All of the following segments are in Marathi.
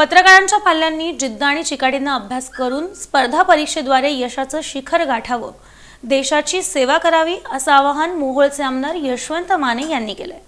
पत्रकारांच्या पाल्यांनी जिद्द आणि चिकाटीनं अभ्यास करून स्पर्धा परीक्षेद्वारे यशाचं शिखर गाठावं. देशाची सेवा करावी असं आवाहन मोहोळचे आमदार यशवंत माने यांनी केलंय.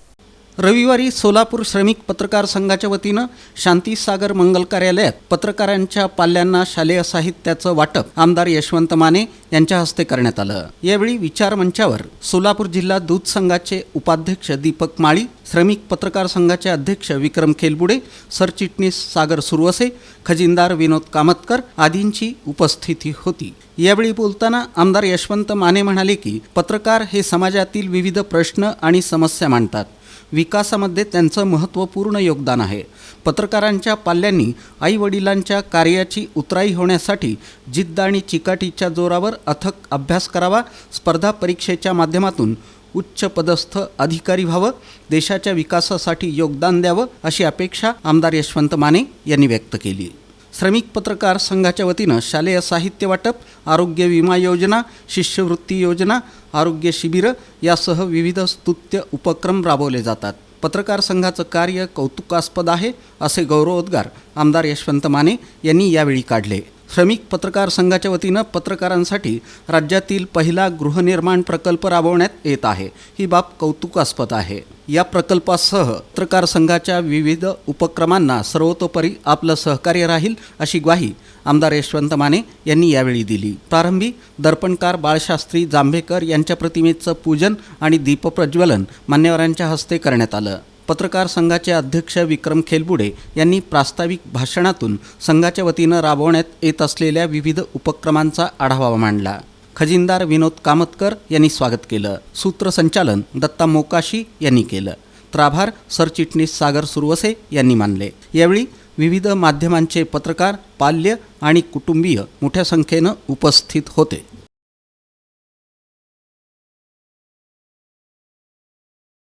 रविवारी सोलापूर श्रमिक पत्रकार संघाच्या वतीनं शांतीसागर मंगल कार्यालयात पत्रकारांच्या पाल्यांना शालेय साहित्याचं वाटप आमदार यशवंत माने यांच्या हस्ते करण्यात आलं. यावेळी विचार मंचावर सोलापूर जिल्हा दूध संघाचे उपाध्यक्ष दीपक माळी श्रमिक पत्रकार संघाचे अध्यक्ष विक्रम खेलबुडे सरचिटणीस सागर सुरवसे खजिनदार विनोद कामतकर आदींची उपस्थिती होती. यावेळी बोलताना आमदार यशवंत माने म्हणाले की पत्रकार हे समाजातील विविध प्रश्न आणि समस्या मांडतात. विकासामध्ये त्यांचं महत्त्वपूर्ण योगदान आहे. पत्रकारांच्या पाल्यांनी आई वडिलांच्या कार्याची उतराई होण्यासाठी जिद्द आणि चिकाटीच्या जोरावर अथक अभ्यास करावा स्पर्धा परीक्षेच्या माध्यमातून उच्च पदस्थ अधिकारी व्हावं देशाच्या विकासासाठी योगदान द्यावं अशी अपेक्षा आमदार यशवंत माने यांनी व्यक्त केली. श्रमिक पत्रकार संघाच्या वतीनं शालेय साहित्य वाटप आरोग्य विमा योजना शिष्यवृत्ती योजना आरोग्य शिबिरं यासह विविध स्तुत्य उपक्रम राबवले जातात. पत्रकार संघाचं कार्य कौतुकास्पद आहे असे गौरवोद्गार आमदार यशवंत माने यांनी यावेळी काढले. श्रमिक पत्रकार संघाच्या वतीनं पत्रकारांसाठी राज्यातील पहिला गृहनिर्माण प्रकल्प राबवण्यात येत आहे. ही बाब कौतुकास्पद आहे. या प्रकल्पासह पत्रकार संघाच्या विविध उपक्रमांना सर्वतोपरी आपलं सहकार्य राहील अशी ग्वाही आमदार यशवंत माने यांनी यावेळी दिली. प्रारंभी दर्पणकार बाळशास्त्री जांभेकर यांच्या प्रतिमेचं पूजन आणि दीपप्रज्वलन मान्यवरांच्या हस्ते करण्यात आलं. पत्रकार संघाचे अध्यक्ष विक्रम खेलबुडे यांनी प्रास्ताविक भाषणातून संघाच्या वतीनं राबवण्यात येत असलेल्या विविध उपक्रमांचा आढावा मांडला. खजिनदार विनोद कामतकर यांनी स्वागत केलं. सूत्रसंचालन दत्ता मोकाशी यांनी केलं. त्राभार सरचिटणीस सागर सुरवसे यांनी मानले. यावेळी विविध माध्यमांचे पत्रकार पाल्य आणि कुटुंबीय मोठ्या संख्येनं उपस्थित होते.